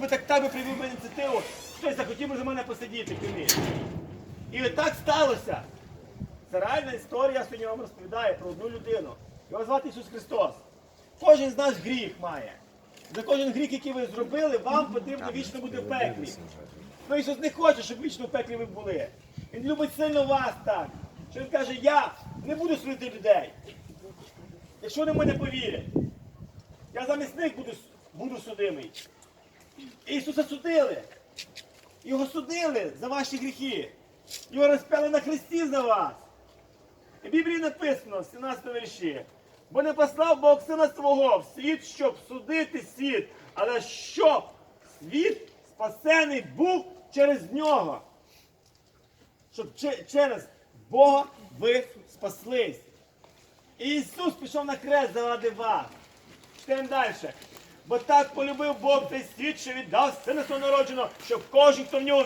би так би привів би ініціативу, хтось захотів би за мене посидіти півні. І от так сталося. Це реальна історія, я сьогодні вам розповідаю про одну людину. Його звати Ісус Христос. Кожен з нас гріх має. За кожен гріх, який ви зробили, вам потрібно вічно бути в пеклі. Ну Ісус не хоче, щоб вічно в пеклі ви були. Він любить сильно вас так. Що він каже, я не буду судити людей. Якщо вони в мене повірять, я замість них буду, буду судимий. Ісуса судили. Його судили за ваші гріхи. Його розпяли на хресті за вас. І в Біблії написано в 17 вірші. Бо не послав Бог сина свого в світ, щоб судити світ, але щоб світ спасений був через нього. Щоб через Бога ви спаслись. І Ісус пішов на хрест заради вас. Читаємо далі. Бо так полюбив Бог цей світ, що віддав сина свого народженого, щоб кожен, хто в нього